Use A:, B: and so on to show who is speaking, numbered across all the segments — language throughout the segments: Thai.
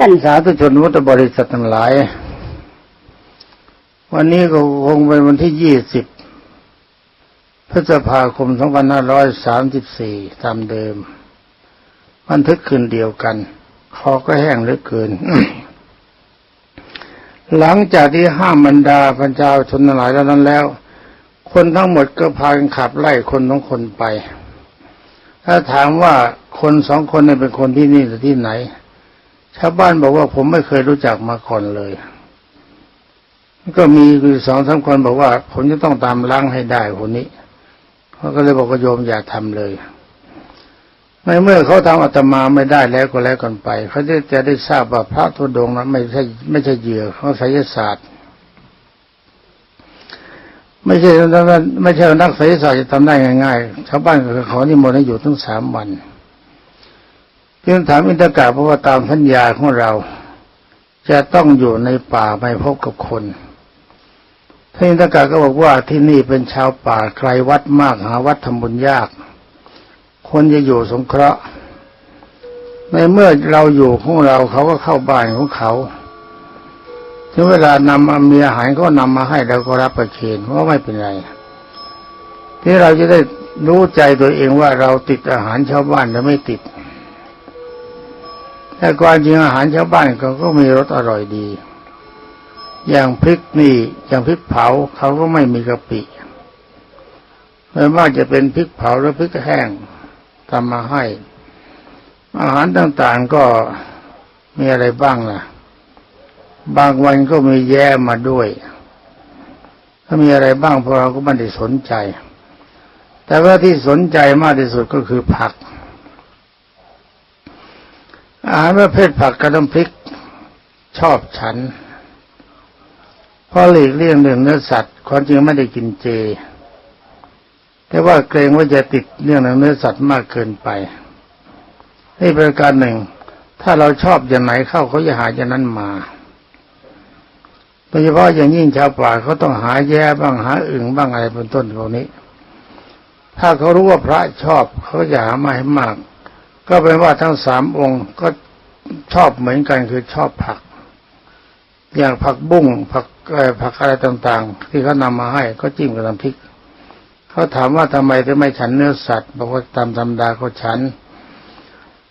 A: ท่านสาธุชนพุทธบริษัททั้งหลาย วันนี้ก็คงเป็นวันที่ยี่สิบพฤษภาคมสองพันห้าร้อยสามสิบสี่ตามเดิมบันทึกคืนเดียวกัน คอก็แห้งเหลือเกิน หลังจากที่ห้ามบรรดาพันเจ้าชนหลายแล้วนั้นแล้ว คนทั้งหมดก็พากันขับไล่คนของคนไป ถ้าถามว่าคนสองคนนี้เป็นคนที่นี่หรือที่ไหน ชาวบ้านบอกว่าผมไม่เคยรู้จักมาก่อนเลย ก็มีคือสองสามคนบอกว่า ผมจะต้องตามล้างให้ได้คนนี้เขาก็เลยบอกว่าโยมอย่าทำเลยในเมื่อเขาทำอาตมาไม่ได้แล้วก็แล้วกันไป เขาจะจะได้ทราบว่าพระทุดงค์นั้นไม่ใช่ไม่ใช่เหยื่อของไสยศาสตร์ ไม่ใช่ไม่ใช่นักไสยศาสตร์จะทำได้ง่ายๆชาวบ้านก็เขานิมนต์ให้อยู่ทั้งสามวัน จึงถามอินทกาเพราะว่าตามสัญญาของเรา จะต้องอยู่ในป่าไม่พบกับคนท่านอินทกาก็บอกว่าที่นี่เป็นชาวป่าไกลวัดมากหาวัดทำบุญยาก คนจะอยู่สงเคราะห์ ในเมื่อเราอยู่ของเราเขาก็เข้าบ้านของเขาถึงเวลานำมีอาหารก็นำมาให้เราก็รับประเคนว่าไม่เป็นไรที่เราจะได้รู้ใจตัวเองว่าเราติดอาหารชาวบ้านหรือไม่ติด แต่ความจริงอาหารชาวบ้านเขาก็มีรสอร่อยดี อย่างพริกนี่อย่างพริกเผาเขาก็ไม่มีกะปิไม่ว่าจะเป็นพริกเผาหรือพริกแห้งทำมาให้ อาหารต่างๆก็มีอะไรบ้างล่ะ บางวันก็มีแย่มาด้วย ถ้ามีอะไรบ้างพวกเราก็ไม่ได้สนใจ แต่ว่าที่สนใจมากที่สุดก็คือผัก อาหารประเภทผักกระน้ำพริกชอบฉันเพราะหลีกเลี่ยงเรื่องเนื้อสัตว์ความจริงไม่ได้กินเจ แต่ว่าเกรงว่าจะติดเรื่องเนื้อสัตว์มากเกินไปนี่เป็นการหนึ่ง ถ้าเราชอบอย่างไหนเข้าเขาจะหาอย่างนั้นมาโดยเฉพาะอย่างยิ่งชาวป่าเขาต้องหาแย่บ้างหาอึ่งบ้างอะไรเป็นต้นพวกนี้ ถ้าเขารู้ว่าพระชอบเขาจะหามาให้มาก ก็เป็นว่าทั้งสามองค์ก็ชอบเหมือนกันคือชอบผัก อย่างผักบุ้งผักผักอะไรต่าง ๆ ที่เขานำมาให้ก็จิ้มกับน้ำพริกเขาถามว่าทำไมถึงไม่ฉันเนื้อสัตว์บอกว่าตามธรรมดาเขาฉัน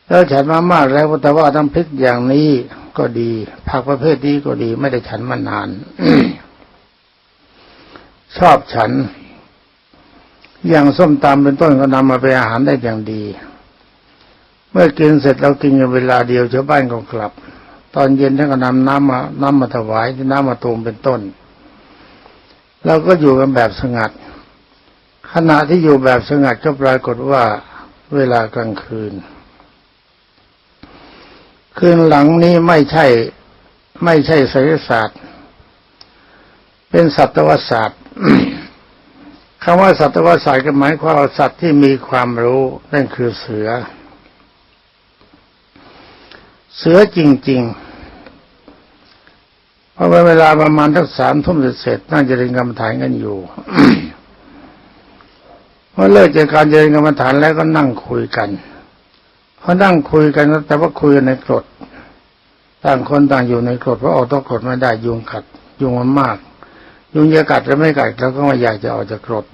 A: แล้วฉันมามากแล้วแต่ว่าน้ำพริกอย่างนี้ก็ดีผักประเภทนี้ก็ดีไม่ได้ฉันมานานชอบฉัน อย่างส้มตำเป็นต้นก็นำมาเป็นอาหารได้อย่างดี เมื่อกินเสร็จเรากินกันเวลาเดียวชาวบ้านก็กลับ ตอนเย็นท่านก็นำน้ำมาน้ำมาถวายน้ำมาตูมเป็นต้น เราก็อยู่กันแบบสงัด ขณะที่อยู่แบบสงัดก็ปรากฏว่าเวลากลางคืน คืนหลังนี้ไม่ใช่ไม่ใช่ไสยศาสตร์ เป็นสัตวศาสตร์คำว่าสัตวศาสตร์ก็หมายความว่าสัตว์ที่มีความรู้นั่นคือเสือ เสือจริงๆเพราะเวลาประมาณทักสามทุ่มเสร็จนั่งเจรียนกรรมฐานกันอยู่เมื่อเลิกจากการเจรียนกรรมฐานแล้วก็นั่งคุยกันพอนั่งคุยกันแต่ว่าคุยในกรดต่างคนต่างอยู่ในกรดเพราะออกต้องกรดไม่ได้ยุงกัด ยุงมันมาก ยุงจะกัดหรือไม่กัดเราก็ไม่อยากจะออกจากกรด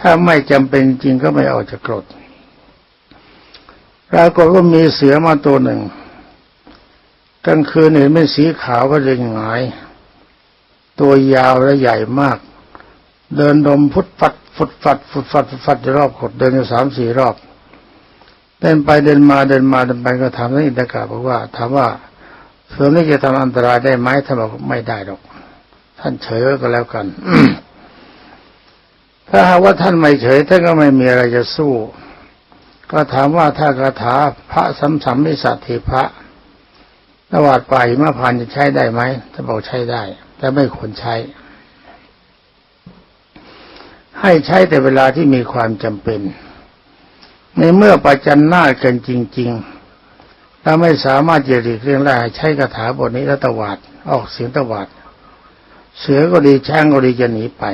A: ถ้าไม่จำเป็นจริงก็ไม่ออกจากกรด ปรากฏว่ามีเสือมาตัวหนึ่งกลางคืนเห็นเป็นสีขาวก็เลยหงาย ตัวยาวและใหญ่มาก เดินดมพุดฟัดฟุดฟัดฟุดฟัดฟุดฟัดรอบกดเดินอยู่สามสี่รอบ เดินไปเดินมาเดินมาเดินไปก็ถามท่านอินทกาบอกว่า ถามว่าเสือนี้จะทำอันตรายได้ไหมท่านบอกไม่ได้หรอก ท่านเฉยก็แล้วกัน ถ้าหากว่าท่านไม่เฉยท่านก็ไม่มีอะไรจะสู้ ก็ถามว่าถ้าคาถาพระสัมสัมมิสัตถิพระนวาดไป่าหิมพานจะใช้ได้ไหมท่าบอกใช้ได้ แต่ไม่ควรใช้ ให้ใช้แต่เวลาที่มีความจำเป็น ในเมื่อประจันหน้ากันจริงๆเราไม่สามารถจะหลีกเลี่ยงได้ใช้คาถาบทนี้แล้วตวาดออกเสียงตวาด เสือก็ดีช้างก็ดีจะหนีไป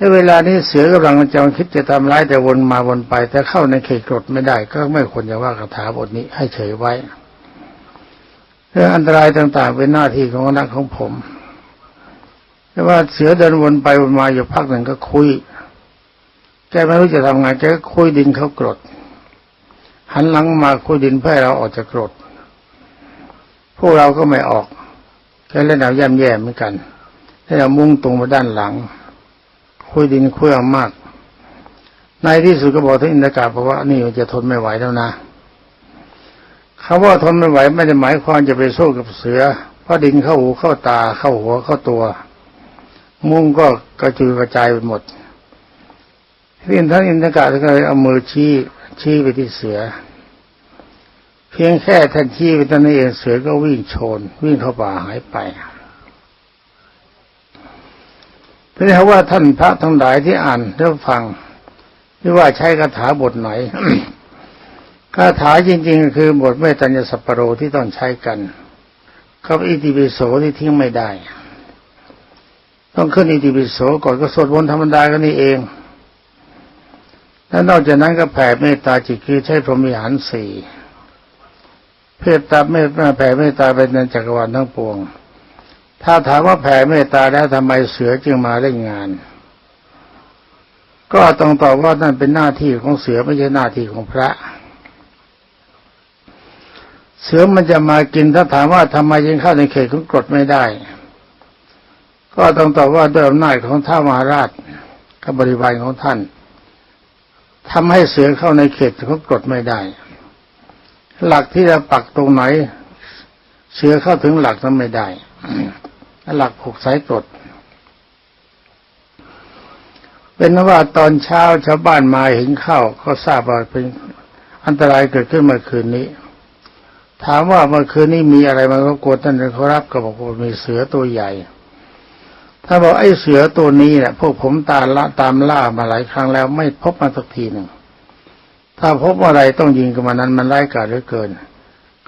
A: ในเวลานี้เสือกำลังจะคิดจะทำร้ายแต่วนมาวนไป แต่เข้าในเขตกรดไม่ได้ ก็ไม่ควรจะว่าคาถาบทนี้ให้เฉยไว้เรื่องอันตรายต่างๆ เป็นหน้าที่ของนักของผม แต่ว่าเสือเดินวนไปวนมาอยู่พักหนึ่งก็คุยแกไม่รู้จะทำไงแกก็คุยดินเขากรด หันหลังมาคุยดินเพื่อเราออกจากกรด พวกเราก็ไม่ออกแกเล่นเอาย่ำแย่เหมือนกันให้เรามุ่งตรงมาด้านหลัง คุยดินคุยเอามาก ในที่สุดก็บอกท่านอินทกาบอกว่านี่มันจะทนไม่ไหวแล้วนะเขาว่าทนไม่ไหวไม่ได้หมายความจะไปสู้กับเสือเพราะดินเข้าหูเข้าตาเข้าหัวเข้าตัว มุ่งก็กระจุยกระจายไปหมดที่ท่านอินทกาก็เลยเอามือชี้ชี้ไปที่เสือ เพียงแค่ท่านชี้ไปตอนนี้เองเสือก็วิ่งโชน วิ่งเข้าป่าหายไป เพื่อว่าท่านพระทั้งหลายที่อ่านหรือฟังที่ว่าใช้คาถาบทไหนคาถาจริงๆ คือบทเมตัญญสัพปโรที่ต้องใช้กันกับอิติปิโสที่ทิ้งไม่ได้ ต้องขึ้นอิติปิโสก่อนก็สวดมนต์ธรรมดากันนี่เองแล้วนอกจากนั้นก็แผ่เมตตาจิตคือใช้พรหมิหารสี่เพื่อตับเมตตาแผ่เมตตาเป็นในจักรวาลทั้งปวง ถ้าถามว่าแผ่เมตตาแล้วทำไมเสือจึงมาเล่นงาน ก็ต้องตอบว่านั่นเป็นหน้าที่ของเสือไม่ใช่หน้าที่ของพระ เสือมันจะมากินถ้าถามว่าทำไมยังเข้าในเขตของกฎไม่ได้ ก็ต้องตอบว่าด้วยอำนาจของท้าวมหาราชกับบริวารของท่านทำให้เสือเข้าในเขตของกฎไม่ได้ หลักที่จะปักตรงไหน เสือเข้าถึงหลักนั้นไม่ได้ หลักผูกสายกฎเป็นว่าตอนเช้าชาวบ้านมาเห็นเข้าก็ทราบว่าเป็นอันตรายเกิดขึ้นเมื่อคืนนี้ ถามว่าเมื่อคืนนี้มีอะไรมารบกวนท่านหรือครับก็บอกว่ามีเสือตัวใหญ่ถ้าบอกไอ้เสือตัวนี้เนี่ยพวกผมตามละตามล่ามาหลายครั้งแล้ว ไม่พบมาสักทีหนึ่งถ้าพบอะไรต้องยิงกับมันนั้นมันไร้กาจเหลือเกิน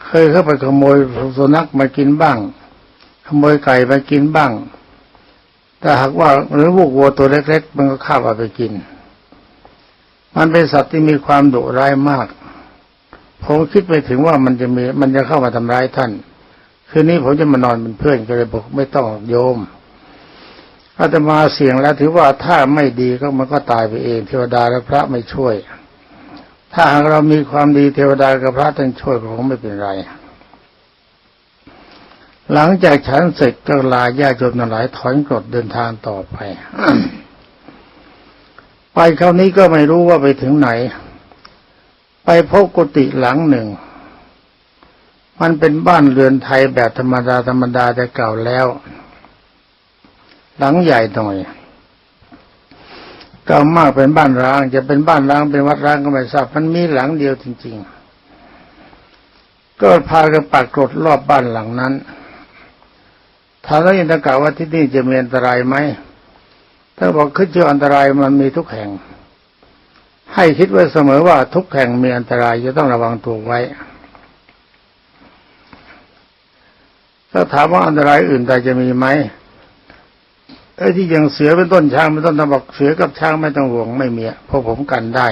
A: เคยเข้าไปขโมยสุนัขมากินบ้าง โมยไก่มากินบ้าง แต่หากว่าหรือพวกวัวตัวเล็ก ๆ มันก็ข้าบเอาไปกิน มันเป็นสัตว์ที่มีความดุร้ายมาก ผมคิดไปถึงว่ามันจะมีมันจะเข้ามาทำร้ายท่าน คืนนี้ผมจะมานอนเป็นเพื่อนก็เลยบอกไม่ต้องโยมอาตมาเสี่ยงแล้วถือว่าถ้าไม่ดีก็มันก็ตายไปเอง เทวดาและพระไม่ช่วย ถ้าหากเรามีความดีเทวดากับพระท่านช่วยก็คงไม่เป็นไร หลังจากฉันเสร็จก็ลาญาติโยมทั้งหลายถอนกรดเดินทางต่อไป ไปคราวนี้ก็ไม่รู้ว่าไปถึงไหน ไปพบกุฏิหลังหนึ่ง มันเป็นบ้านเรือนไทยแบบธรรมดาธรรมดาแต่เก่าแล้ว หลังใหญ่หน่อยเก่ามากเป็นบ้านร้าง จะเป็นบ้านร้างเป็นวัดร้างก็ไม่ทราบมันมีหลังเดียวจริง ๆ ก็พากันปักกรดรอบบ้านหลังนั้น ถามแล้วอินทกาว่าที่นี่จะมีอันตรายไหมถ้าบอกขึ้นชื่ออันตรายมันมีทุกแห่ง ให้คิดไว้เสมอว่าทุกแห่งมีอันตรายจะต้องระวังตัวไว้ ถ้าถามว่าอันตรายอื่นใดจะมีไหมไอ้ที่ยังเสือเป็นต้นช้างเป็นต้นตะบอกเสือกับช้างไม่ต้องห่วงไม่มีเพราะผมกันได้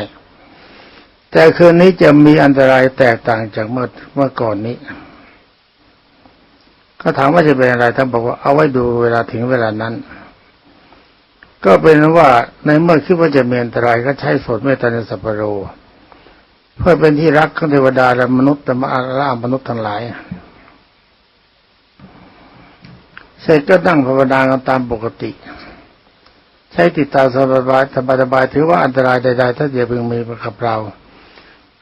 A: แต่คืนนี้จะมีอันตรายแตกต่างจากเมื่อเมื่อก่อนนี้ เขาถามว่าจะเป็นอะไรท่านบอกว่าเอาไว้ดูเวลาถึงเวลานั้น ก็เป็นว่าในเมื่อคิดว่าจะมีอันตรายก็ใช้สดเมตตาในสัพพโร เพื่อเป็นที่รักของเทวดาและมนุษย์แต่มาล่ามนุษย์ทั้งหลาย เสร็จก็ตั้งภาวนากันตามปกติ ใช้ติดตามสบายสบายสบายถือว่าอันตรายใดๆถ้าจะพึงมีกับเรา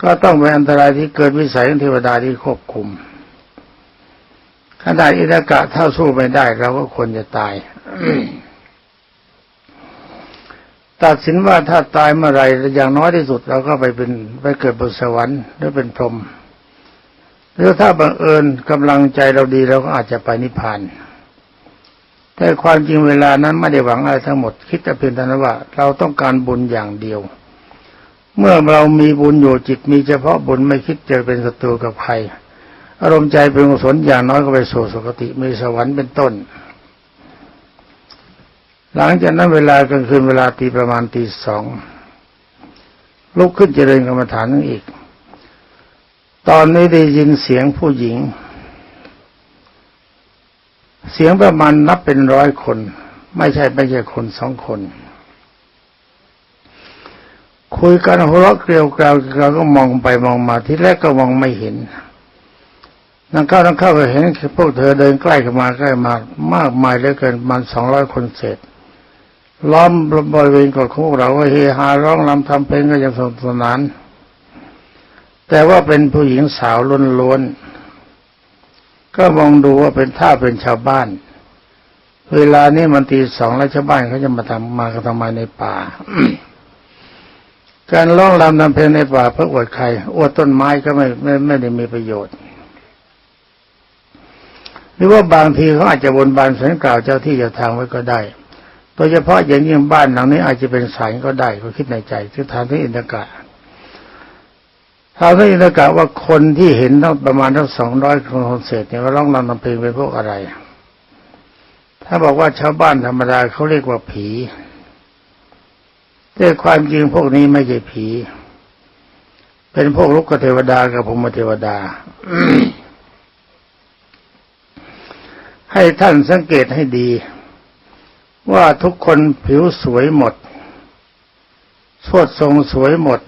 A: ก็ต้องเป็นอันตรายที่เกิดวิสัยของเทวดาที่ควบคุม ถ้าได้อิทกะเท่าสู้ไม่ได้เราก็ควรจะตายตัดสินว่าถ้าตายเมื่อไรอย่างน้อยที่สุดเราก็ไปเป็นไปเกิดบนสวรรค์หรือเป็นพรหมหรือถ้าบังเอิญกำลังใจเราดีเราก็อาจจะไปนิพพานแต่ความจริงเวลานั้นไม่ได้หวังอะไรทั้งหมด คิดแต่เพียงเท่ว่า เราต้องการบุญอย่างเดียว เมื่อเรามีบุญอยู่จิตมีเฉพาะบุญไม่คิดจะเป็นศัตรูกับใคร อารมณ์ใจเป็นกุศลอย่างน้อยก็ไปสู่สุคติมีสวรรค์เป็นต้น หลังจากนั้นเวลากลางคืนเวลาตีประมาณตีสองลุกขึ้นเจริญกรรมฐานนั่นอีก ตอนนี้ได้ยินเสียงผู้หญิง เสียงประมาณนับเป็นร้อยคน ไม่ใช่ไม่ใช่คนสองคน คุยกันหัวเราะเกลียวกราวเราก็มองไปมองมาที่แรกก็มองไม่เห็น นั่งเข้านั่งเข้าก็เห็นพวกเธอเดินใกล้เข้ามาใกล้มามากมายเหลือเกินมันสองร้อยคนเศษล้อมบริเวณของพวกเราก็เฮฮาร้องรำทำเพลงก็ยังสนุกสนาน แต่ว่าเป็นผู้หญิงสาวล้วนๆก็มองดูว่าเป็นท่าเป็นชาวบ้าน เวลานี้มันตีสองแล้วชาวบ้านเขาจะมาทำมากันทำไมในป่า การร้องรำทำเพลงในป่าเพื่ออวดใครอวดต้นไม้ก็ไม่ไม่ไม่ได้มีประโยชน์ หรือว่าบางทีเขาอาจจะบนบานสันกล่าวเจ้าที่เจ้าทางไว้ก็ได้ โดยเฉพาะอย่างยิ่งบ้านหลังนี้อาจจะเป็นสารก็ได้ก็คิดในใจที่ทานที่อินทกะทานที่อินทกะว่าคนที่เห็นต้งประมาณทั้งสองร้อยคนเศษเนี่ยว่าร้องรำทำเพลงเป็นพวกอะไร ถ้าบอกว่าชาวบ้านธรรมดาเขาเรียกว่าผีแต่ความจริงพวกนี้ไม่ใช่ผี เป็นพวกลุกเทวดากับพรหมเทวดา ให้ท่านสังเกตให้ดี ว่าทุกคนผิวสวยหมดสวดทรงสวยหมด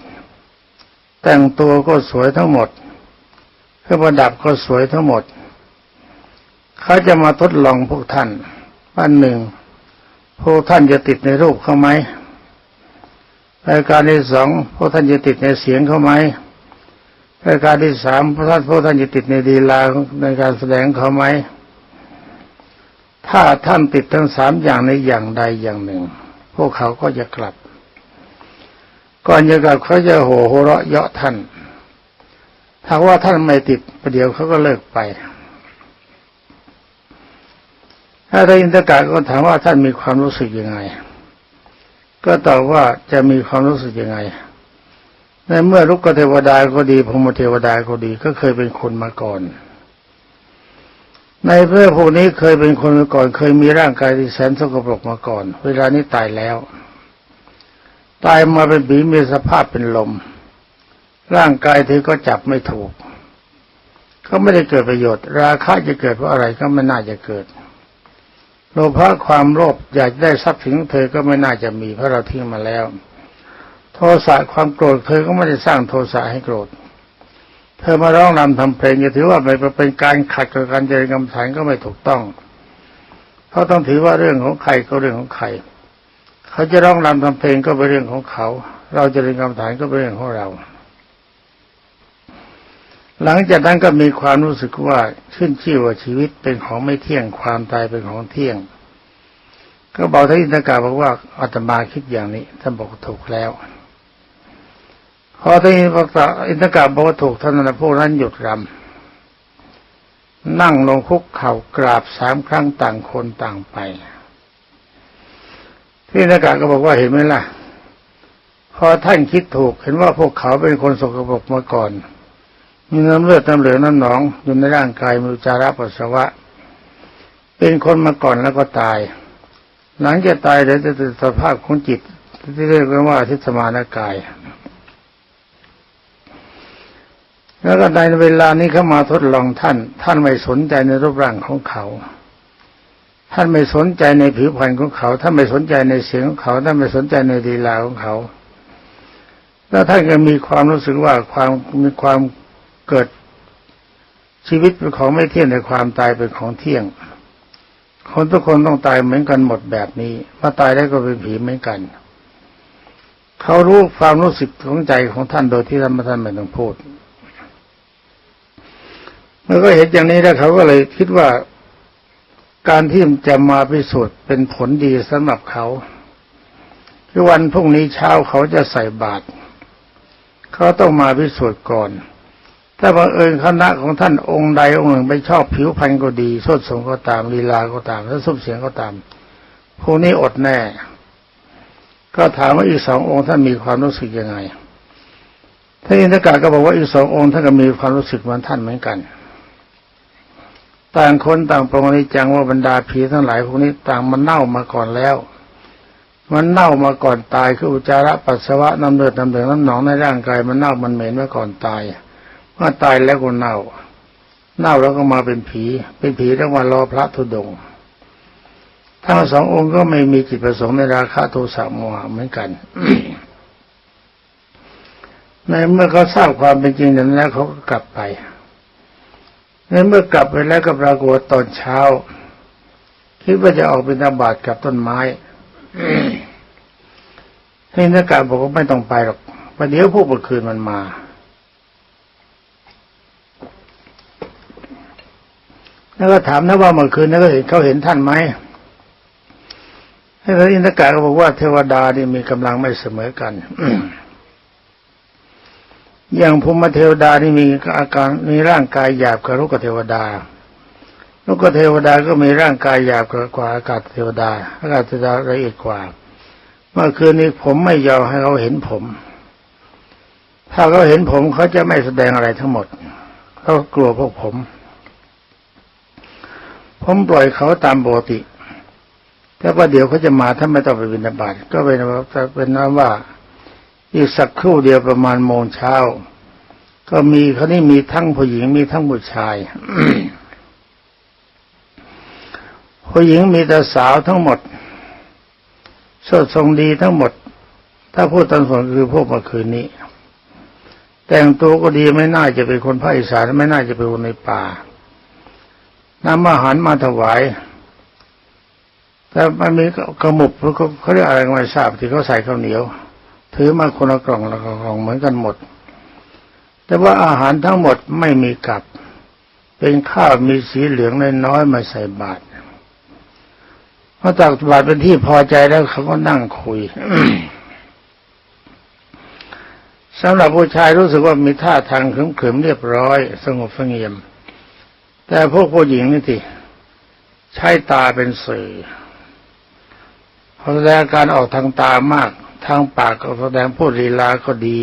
A: แต่งตัวก็สวยทั้งหมดเครื่องประดับก็สวยทั้งหมด เขาจะมาทดลองพวกท่านวันหนึ่ง พวกท่านจะติดในรูปเขาไหมรายการที่สองพวกท่านจะติดในเสียงเขาไหมรายการที่สามพวกท่านพวกท่านจะติดในดีลาในการแสดงเขาไหม ถ้าท่านติดทั้งสามอย่างในอย่างใดอย่างหนึ่ง พวกเขาก็จะกลับ ก่อนจะกลับเขาจะโห่โหเราะเยาะท่าน ถ้าว่าท่านไม่ติดประเดี๋ยวเขาก็เลิกไป ถ้าท่านอินทกาก็ถามว่าท่านมีความรู้สึกยังไง ก็ตอบว่าจะมีความรู้สึกยังไง ในเมื่อลุกเทวดาก็ดีพรหมเทวดาก็ดีก็เคยเป็นคนมาก่อน ในเพื่อพวกนี้เคยเป็นคนมาก่อน เคยมีร่างกายที่แสนสกปรกมาก่อน เวลานี้ตายแล้ว ตายมาเป็นผีมีสภาพเป็นลม ร่างกายเธอก็จับไม่ถูก ก็ไม่ได้เกิดประโยชน์ ราคะจะเกิดเพราะอะไรก็ไม่น่าจะเกิดโลภะความโลภอยากได้ทรัพย์สินเธอก็ไม่น่าจะมีเพราะเราทิ้งมาแล้ว โทสะความโกรธเธอก็ไม่ได้สร้างโทสะให้โกรธ เธอมาร้องรำทำเพลงจะถือว่าเป็นการขัดกับการเจริญกรรมฐานก็ไม่ถูกต้องเพราะต้องถือว่าเรื่องของใครก็เรื่องของใครเขาจะร้องรำทำเพลงก็เป็นเรื่องของเขา เราจะเรียนกรรมฐานก็เป็นเรื่องของเรา หลังจากนั้นก็มีความรู้สึกว่าขึ้นชื่อว่าชีวิตเป็นของไม่เที่ยงความตายเป็นของเที่ยง ก็บอกท่านอินทกาบอกว่าอาตมาคิดอย่างนี้ท่านบอกถูกแล้ว พอท่านอินทกาบอกว่าถูกท่านนั้นพวกนั้นหยุดรำนั่งลงคุกเข่ากราบสามครั้งต่างคนต่างไปที่นากาก็บอกว่าเห็นไหมล่ะ พอท่านคิดถูกเห็นว่าพวกเขาเป็นคนสกปรกมาก่อน มีน้ำเลือดน้ำเหลืองน้ำหนองอยู่ในร่างกายมีจาระปัสสาวะ เป็นคนมาก่อนแล้วก็ตาย หลังจากตายแล้วจะสภาพของจิตที่เรียกว่าทิสมานกาย แล้วก็ในเวลานี้เขามาทดลองท่าน ท่านไม่สนใจในรูปร่างของเขา ท่านไม่สนใจในผิวพรรณของเขา ท่านไม่สนใจในเสียงของเขา ท่านไม่สนใจในดีลาของเขา แล้วท่านก็มีความรู้สึกว่าความมีความเกิดชีวิตเป็นของไม่เที่ยงแต่ความตายเป็นของเที่ยง คนทุกคนต้องตายเหมือนกันหมดแบบนี้มาตายแล้ก็เป็นผีเหมือนกันเขารู้ความรู้สึกของใจของท่านโดยที่ท่านไม่ต้องพูด มื่อก็เห็นอย่างนี้แล้วเขาก็เลยคิดว่าการที่จะมาพิสูจน์เป็นผลดีสำหรับเขาคือวันพรุ่งนี้เช้าเขาจะใส่บาตรเขาต้องมาพิสูจน์ก่อน ถ้าบังเอิญคณะของท่านองค์ใดองค์หนึ่งไปชอบผิวพรรณก็ดีสดสงก็ตามลีลาก็ตามและสุบเสียงก็ตามพวกนี้อดแน่ ก็ถามว่าอีกสององค์ท่านมีความรู้สึกยังไงท่านอินทกาก็บอกว่าอีกสององค์ท่านก็มีความรู้สึกเหมือนท่านเหมือนกัน ต่างคนต่างประมาณิจังว่าบรรดาผีทั้งหลายพวกนี้ต่างมันเน่ามาก่อนแล้ว มันเน่ามาก่อนตายคืออุจจาระปัสสาวะน้ำเลือดน้ำเหลืองน้ำหนองในร่างกายมันเน่ามันเหม็นมาก่อนตายเมื่อตายแล้วก็เน่า เน่าแล้วก็มาเป็นผี เป็นผีแล้วมารอพระธุดงค์ทั้งสององค์ก็ไม่มีจิตประสงค์ในราคะโทสะโมหะเหมือนกัน ในเมื่อเขาทราบความเป็นจริงอย่างนั้นแล้วเขาก็กลับไป ในเมื่อกลับไปแล้วก็ปรากฏตอนเช้า คิดว่าจะออกเป็นอาบาตกับต้นไม้ให้นักการบอกว่าไม่ต้องไปหรอกประเดี๋ยวพวกเมื่อคืนมันมา แล้วก็ถามนะว่าเมื่อคืนนั้นก็เห็นเขาเห็นท่านไหมให้พระอินทกาก็บอกว่าเทวดานี่มีกำลังไม่เสมอกัน อย่างภูมิเทวดานี่มีอาการมีร่างกายหยาบกว่าลูกเทวดาลูกเทวดาก็มีร่างกายหยาบกว่าอากาศเทวดา อากาศเทวดาละเอียดกว่า เมื่อคืนนี้ผมไม่ยอมให้เขาเห็นผม ถ้าเขาเห็นผมเขาจะไม่แสดงอะไรทั้งหมดเขากลัวพวกผม ผมปล่อยเขาตามปกติแต่ว่าเดี๋ยวเขาจะมาถ้าไม่ต้องไปบิณฑบาตก็เป็นว่าเป็นนั้นว่า อีกสักครู่เดียวประมาณโมงเช้า ก็มีเขานี่มีทั้งผู้หญิงมีทั้งผู้ชายผู้หญิงมีแต่สาวทั้งหมดสดทรงดีทั้งหมด ถ้าพูดตามส่วนคือพวกเมื่อคืนนี้ แต่งตัวก็ดีไม่น่าจะเป็นคนภาคอีสานไม่น่าจะเป็นคนในป่านำอาหารมาถวายแต่มันมีกระหมุบเขาเขาเรียกอะไรไม่ทราบที่เขาใส่ข้าวเหนียว ถือมาคนละกล่องละกล่องเหมือนกันหมด แต่ว่าอาหารทั้งหมดไม่มีกับ เป็นข้าวมีสีเหลืองน้อยๆมาใส่บาตรพอตักบาตรเป็นที่พอใจแล้วเขาก็นั่งคุยสำหรับผู้ชายรู้สึกว่ามีท่าทางขรึมๆเรียบร้อย สงบสงเงียม แต่พวกผู้หญิงนี่ทีใช้ตาเป็นสื่อเพอแสดงการออกทางตามาก ทางปากก็แสดงพูดลีลาก็ดี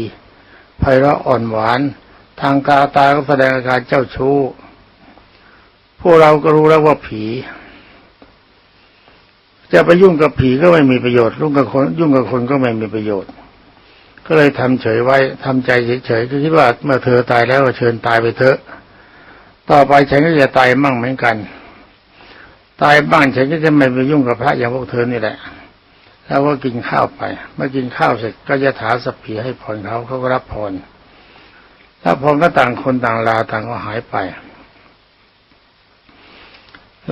A: ไพเราะอ่อนหวาน ทางกาตาก็แสดงอาการเจ้าชู้ พวกเราก็รู้แล้วว่าผี จะไปยุ่งกับผีก็ไม่มีประโยชน์ยุ่งกับคนยุ่งกับคนก็ไม่มีประโยชน์ ก็เลยทำเฉยไว้ทำใจเฉยๆก็คิดว่าเมื่อเธอตายแล้วก็เชิญตายไปเถอะ ต่อไปฉันก็จะตายมั่งเหมือนกัน ตายบ้างฉันก็จะไม่ไปยุ่งกับพระอย่างพวกเธอนี่แหละ แล้วก็กินข้าวไป เมื่อกินข้าวเสร็จก็จะถาสผีให้พรเขาเขาก็รับพรถ้าพรก็ต่างคนต่างลาต่างก็หายไป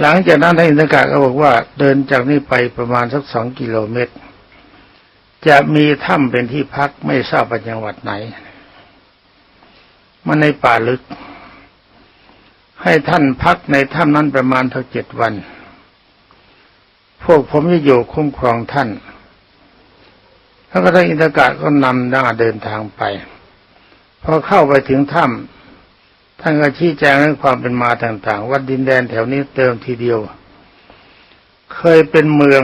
A: หลังจากนั้นท่านอินทกาก็บอกว่า เดินจากนี้ไปประมาณสักสองกิโลเมตร จะมีถ้ำเป็นที่พักไม่ทราบว่าจังหวัดไหน มันในป่าลึก ให้ท่านพักในถ้ำนั้นประมาณเท่าเจ็ดวัน พวกผมจะอยู่คุ้มครองท่านแล้วก็ท่านอินทกาก็นำหน้าเดินทางไป พอเข้าไปถึงถ้ำท่านก็ชี้แจงเรื่องความเป็นมาต่าง ๆ ว่าดินแดนแถวนี้เติมทีเดียว เคยเป็นเมือง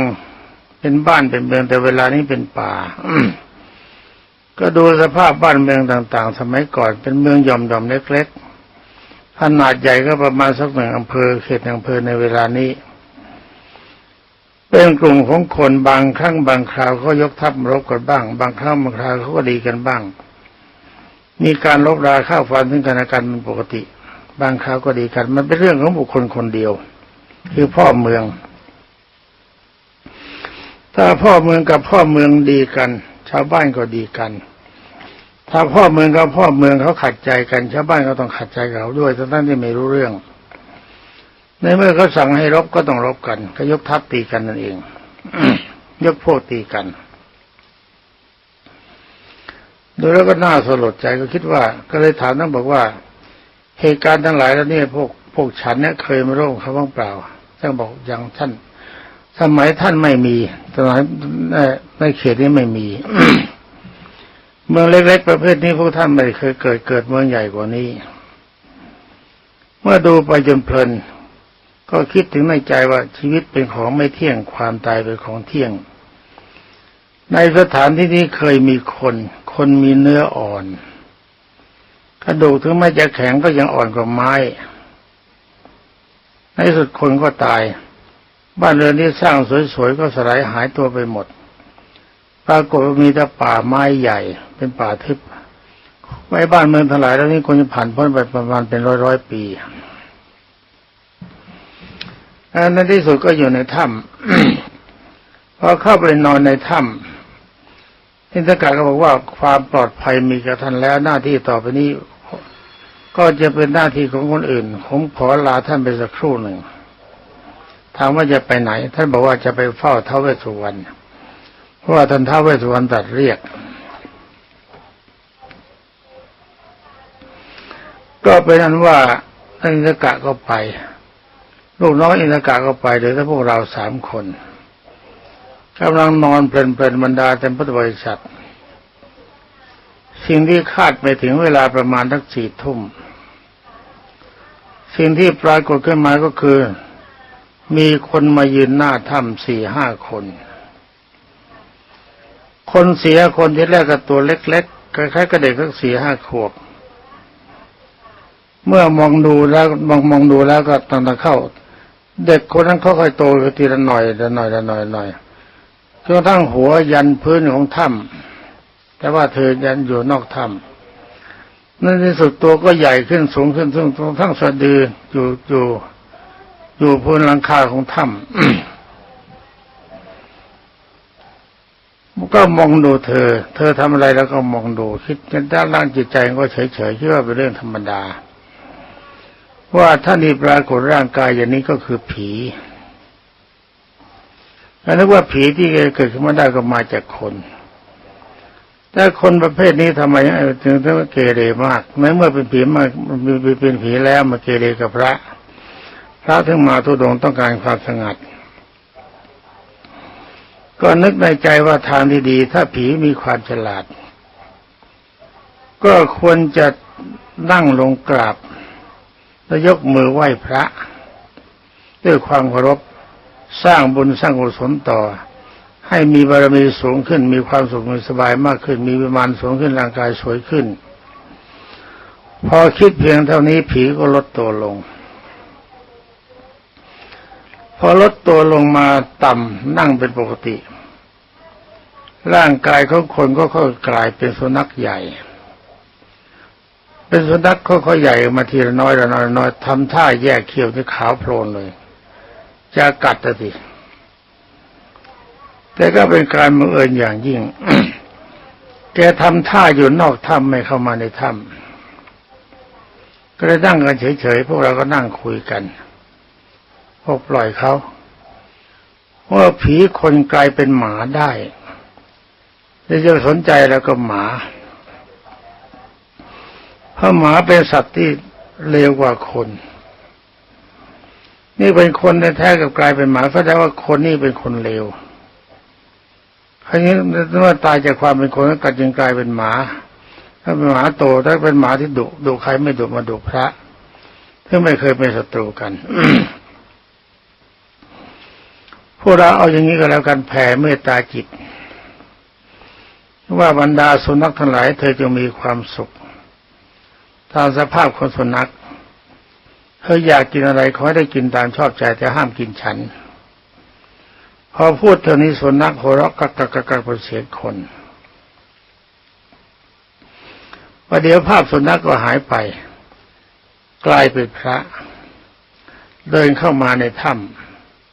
A: เป็นบ้านเป็นเมืองแต่เวลานี้เป็นป่าก็ดูสภาพบ้านเมืองต่าง ๆ สมัยก่อนเป็นเมืองย่อมๆเล็ก ๆ ขนาดใหญ่ก็ประมาณสักหนึ่งอำเภอเขตอำเภอในเวลานี้ เป็นกลุ่มของคนบางครั้งบางคราวเขายกทัพรบกันบ้าง บางครั้งบางคราวเขาก็ดีกันบ้าง มีการลบราข้าวฟันถึงกันและกันเป็นปกติ บางคราวก็ดีกัน มันเป็นเรื่องของบุคคลคนเดียว คือพ่อเมือง ถ้าพ่อเมืองกับพ่อเมืองดีกัน ชาวบ้านก็ดีกัน ถ้าพ่อเมืองกับพ่อเมืองเขาขัดใจกัน ชาวบ้านก็ต้องขัดใจเขาด้วยทั้งนั้นที่ไม่รู้เรื่อง ในเมื่อเขาสั่งให้รบก็ต้องรบกันก็ยกทัพตีกันนั่นเองยกพวกตีกันดูแล้วก็น่าสลดใจก็คิดว่า ก็เลยถามท่านบอกว่า เหตุการณ์ทั้งหลายแล้วเนี่ยพวกพวกฉันเนี่ยเคยมาร่วมเขาบ้างเปล่าท่านบอกอย่างท่าน สมัยท่านไม่มีสมัยในเขตนี้ไม่มีเมืองเล็กๆประเภทนี้พวกท่านไม่เคยเกิดเกิดเมืองใหญ่กว่านี้ เมื่อดูไปจนเพลิน ก็คิดถึงในใจว่าชีวิตเป็นของไม่เที่ยงความตายเป็นของเที่ยง ในสถานที่นี้เคยมีคน คนมีเนื้ออ่อนกระดูกถึงแม้จะแข็งก็ยังอ่อนกว่าไม้ ในสุดคนก็ตาย บ้านเรือนที่สร้างสวยๆก็สลายหายตัวไปหมด ปรากฏว่ามีแต่ป่าไม้ใหญ่ เป็นป่าทึบไว้บ้านเมืองทลายแล้วนี่คนจะผ่านพ้นไปประมาณเป็นร้อยร้อยๆปี ในที่สุดก็อยู่ในถ้ำพอเข้าไปนอนในถ้ำอินทกาก็บอกว่าความปลอดภัยมีกับท่านแล้วหน้าที่ต่อไปนี้ ก็จะเป็นหน้าที่ของคนอื่นผมขอลาท่านไปสักครู่หนึ่งถามว่าจะไปไหน ท่านบอกว่าจะไปเฝ้าท้าวเวสสุวรรณเพราะว่าท่านท้าวเวสสุวรรณตรัสเรียก ก็เป็นนั้นว่าท่านอินทกะก็ไป ลูกน้องอินทกะก็ไปเหลือแต่พวกเราสามคนกำลังนอนเพลินๆบรรดาเต็มพุทธบริษัท สิ่งที่คาดไปถึงเวลาประมาณทักสี่ทุ่ม สิ่งที่ปรากฏขึ้นมาก็คือ มีคนมายืนหน้าถ้ำสี่ห้าคน คนเสียคนที่แรกก็ตัวเล็กๆคล้ายๆกับเด็กสักสี่ห้าขวบ เมื่อมองดูแล้วมองมองดูแล้วก็ตอนตะเข้า เด็กคนนั้นค่อยๆโตขึ้นทีละหน่อยละหน่อยละหน่อยหน่อยจนกระทั่งหัวยันพื้นของถ้ำแต่ว่าเธอยันอยู่นอกถ้ำในที่สุดตัวก็ใหญ่ขึ้นสูงขึ้นซึ่งทั้งสะดืออยู่อยู่อยู่พื้นหลังคาของถ้ำก็มองดูเธอ เธอทำอะไรแล้วก็มองดู คิดด้านล่างจิตใจก็เฉยๆคิดว่าเป็นเรื่องธรรมดา ว่าท่านนี้ปรากฏร่างกายอย่างนี้ก็คือผีแล้วนึกว่าผีที่เกิดขึ้นมาได้ก็มาจากคน แต่คนประเภทนี้ทำไมถึงต้งเกเรมากในเมื่อเป็นผีมาเป็นผีแล้วมาเกเรกับพระ พระถึงมาทุดงต้องการความสงัด ก็นึกในใจว่าทางที่ดี ถ้าผีมีความฉลาด ก็ควรจะนั่งลงกราบ แล้วยกมือไหว้พระ ด้วยความเคารพสร้างบุญสร้างกุศลต่อ ให้มีบารมีสูงขึ้น มีความสุขมีสบายมากขึ้น มีวิมานสูงขึ้นร่างกายสวยขึ้น พอคิดเพียงเท่านี้ผีก็ลดตัวลง พอลดตัวลงมาต่ำนั่งเป็นปกติ ร่างกายของคนก็ค่อยกลายเป็นสุนัขใหญ่ เป็นสุนัขค่อยๆใหญ่มาทีละน้อยละน้อยละน้อยทำท่าแยกเขี้ยวที่ขาวโพลนเลยจะกัดอะสิแต่ก็เป็นการบังเอิญอย่างยิ่ง แกทำท่าอยู่นอกถ้ำไม่เข้ามาในถ้ำก็เลยนั่งกันเฉยๆพวกเราก็นั่งคุยกันพวกปล่อยเขาว่าผีคนกลายเป็นหมาได้ถ้าจะสนใจแล้วก็หมา พราะหมาเป็นสัตว์ที่เลวกว่าคน นี่เป็นคนแท้ๆกับกลายเป็นหมาแสดงว่าคนนี่เป็นคนเลวคราวนี้เมื่อตายจากความเป็นคนก็กลับจึงกลายเป็นหมา ถ้าเป็นหมาโตถ้าเป็นหมาที่ดุดุใครไม่ดุมาดุพระที่ไม่เคยเป็นศัตรูกันพวกเราเอาอย่างนี้ก็แล้วกันแผ่เมตตาจิต ว่าบรรดาสุนัขทั้งหลายเธอจะมีความสุข ตามสภาพคนสุนัขเธออยากกินอะไรขอให้ได้กินตามชอบใจแต่ห้ามกินฉัน พอพูดเท่านี้สุนัขหัวเราะกักกักกักเป็นเสียงคนประเดี๋ยวภาพสุนัขก็หายไป กลายเป็นพระ เดินเข้ามาในถ้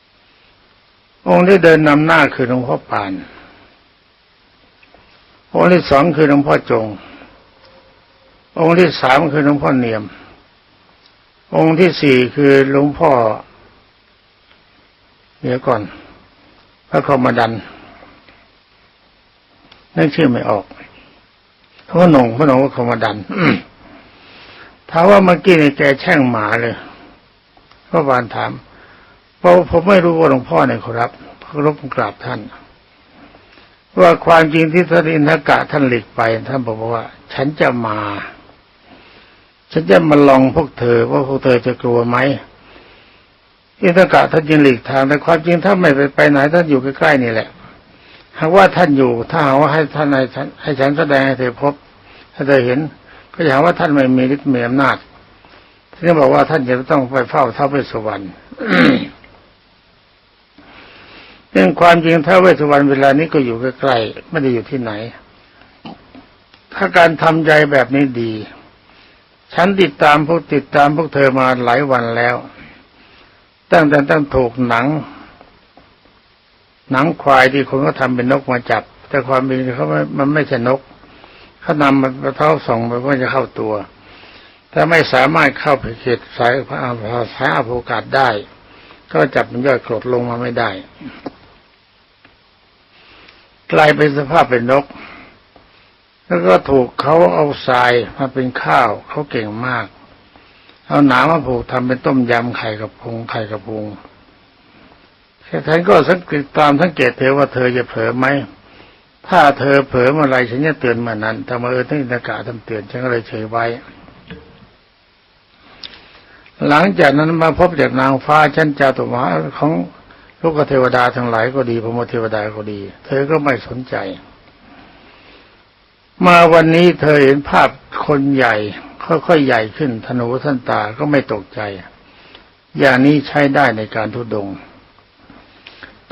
A: ำองค์ที่เดินนำหน้าคือหลวงพ่อปานองค์ที่สองคือหลวงพ่อจง องค์ที่สามคือหลวงพ่อเนียม องค์ที่สี่คือหลวงพ่อเดี๋ยวก่อน พระคมดันนึกชื่อไม่ออกพระหนงพระหนงพระคมดันถามว่าเมื่อกี้ในแกแช่งหมาเลยพระบานถามเพราะผมไม่รู้ว่าหลวงพ่อเนี่ยครับพระรบกราบท่าน ว่าความจริงที่ท่านอินทกะท่านหลีกไป ท่านบอกว่า ฉันจะมา ฉันจะมาลองพวกเธอว่าพวกเธอจะกลัวไหมอินทกะท่านยินหลีกทางแต่ความจริงถ้าไม่ไปไปไหนท่านอยู่ใกล้ๆนี่แหละ หากว่าท่านอยู่ถ้าหากว่าให้ท่านให้ฉันให้ฉันแสดงให้เธอพบให้เธอเห็น ก็อย่างว่าท่านไม่มีฤทธิ์มีอำนาจท่านบอกว่าท่านจะต้องไปเฝ้าเท้าไปสวรรค์เรื่องความจริงท้าวเวสสุวรรณเวลานี้ก็อยู่ใกล้ๆไม่ได้อยู่ที่ไหน ถ้าการทำใจแบบนี้ดี ฉันติดตามพวกติดตามพวกเธอมาหลายวันแล้ว ตั้งแต่ตั้งถูกหนัง หนังควายที่คนก็ทำเป็นนกมาจับ แต่ความจริงเขาไม่มันไม่ใช่นกเขานำมันกระเท้าส่องไปเพื่อจะเข้าตัว แต่ไม่สามารถเข้าไปเขตสายพระอาสายอโภกาศได้ ก็จับมันย่อยกรดลงมาไม่ได้ กลายเป็นสภาพเป็นนก แล้วก็ถูกเขาเอาทรายมาเป็นข้าวเขาเก่งมาก เอาหนามมาผูกทำเป็นต้มยำไข่กับพุงไข่กับพุงแค่ท่านก็สังเกตตามสังเกตเธอว่าเธอจะเผลอไหมถ้าเธอเผลอเมื่อไรฉันจะเตือนเมื่อนั้นแต่มาเออตั้งอินทกาทำเตือนฉันก็เลยเฉยไว้ หลังจากนั้นมาพบจากนางฟ้าชั้นจาตุมาของลูกเทวดาทั้งหลายก็ดีพรหมเทวดาก็ดี เธอก็ไม่สนใจ มาวันนี้เธอเห็นภาพคนใหญ่ ค่อยๆใหญ่ขึ้นธนูท่านตาก็ไม่ตกใจ อย่างนี้ใช้ได้ในการทุดง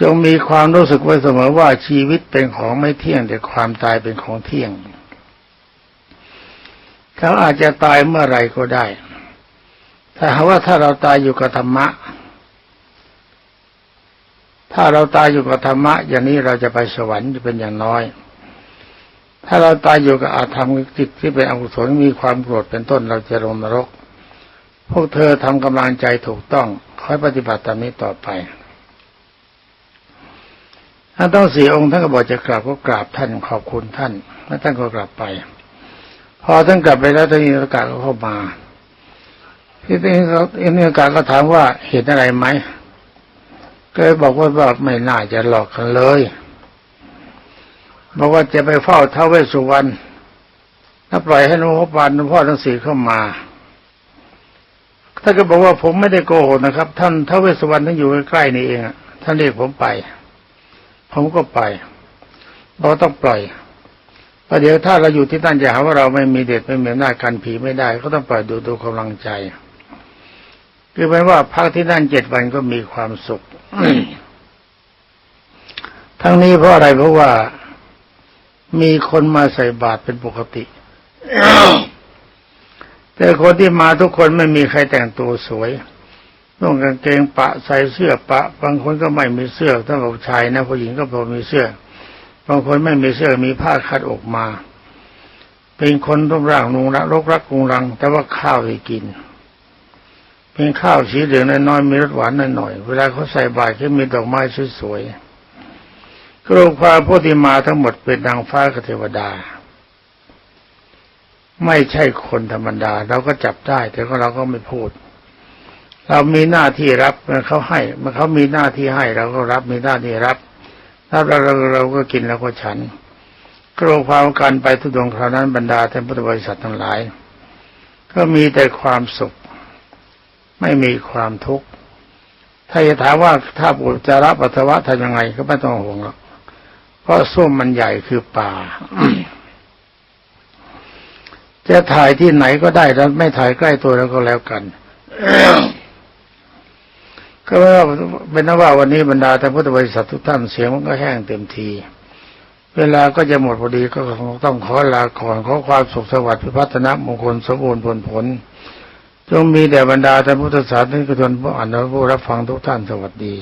A: จงมีความรู้สึกไว้เสมอว่าชีวิตเป็นของไม่เที่ยงแต่ความตายเป็นของเที่ยง เขาอาจจะตายเมื่อไรก็ได้ ถ้าหากว่าถ้าเราตายอยู่กับธรรมะ ถ้าเราตายอยู่กับธรรมะ อย่างนี้เราจะไปสวรรค์จะเป็นอย่างน้อย ถ้าเราตายอยู่กับอาธรรมจิตที่เป็นอกุศลมีความโกรธเป็นต้นเราจะลงนรก พวกเธอทำกำลังใจถูกต้องคอยปฏิบัติตามนี้ต่อไปถ้าต้องสี่องค์ท่านก็บอกจะกราบก็กราบท่านขอบคุณท่านแล้วท่านก็กลับไป พอท่านกลับไปแล้วท่านอินทกาก็เข้ามาที่นี่เขาอินทกาก็ถามว่าเห็นอะไรไหมก็เลยบอกว่าว่าไม่น่าจะหลอกกันเลย บอกว่าจะไปเฝ้าท้าวเวสสุวรรณถ้าปล่อยให้หลวงพ่อปานหลวงพ่อทั้งสี่เข้ามาท่านก็บอกว่าผมไม่ได้โกหกนะครับ ท่านท้าวเวสสุวรรณท่านอยู่ใกล้ๆนี่เองท่านเรียกผมไป ผมก็ไปเราต้องปล่อยประเดี๋ยวถ้าเราอยู่ที่นั่นจะหาว่าเราไม่มีเด็ดไม่มีอำนาจกันผีไม่ได้ ก็ต้องปล่อยดูดูกำลังใจ คือหมายว่าพักที่นั่นเจ็ดวันก็มีความสุข ทั้งนี้เพราะอะไรเพราะว่า มีคนมาใส่บาตรเป็นปกติ แต่คนที่มาทุกคนไม่มีใครแต่งตัวสวยต้องกางเกงปะใส่เสื้อปะ บางคนก็ไม่มีเสื้อถ้าผู้ชายนะผู้หญิงก็พอมีเสื้อ บางคนไม่มีเสื้อมีผ้าคัดอกมา เป็นคนรูปร่างนุงรักรกรักกุงรัง แต่ว่าข้าวให้กิน เป็นข้าวสีเหลืองน้อยๆมีรสหวานหน่อยๆเวลาเขาใส่บาตรก็มีดอกไม้สวยๆ กรงควาผู้ที่มาทั้งหมดเป็นนางฟ้ากับเทวดา ไม่ใช่คนธรรมดา เราก็จับได้ แต่ก็เราก็ไม่พูด เรามีหน้าที่รับเมื่อเขาให้เมื่อเขามีหน้าที่ให้เราก็รับมีหน้าที่รับถ้าเราเราเราก็กินแล้วก็ฉันกรงควาการไปทุดงคราวนั้นบรรดาท่านพุทธบริษัททั้งหลาย ก็มีแต่ความสุข ไม่มีความทุกข์ถ้าจะถามว่าถ้าปุจาระปัสสาวะทำยังไงก็ไม่ต้องห่วงหรอก เพราะส้มมันใหญ่คือป่า จะถ่ายที่ไหนก็ได้แล้วไม่ถ่ายใกล้ตัวแล้วก็แล้วกันก็ว่าเป็นนว่าวันนี้บรรดาท่านพุทธบริษัททุกท่านเสียงมันก็แห้งเต็มที เวลาก็จะหมดพอดีก็ต้องขอลาก่อนขอความสุขสวัสดิ์พิพัฒนมงคลสมบูรณ์ผลผลจงมีแด่บรรดาท่านพุทธศาสนิกชนผู้อ่านและผู้รับฟังทุกท่านสวัสดี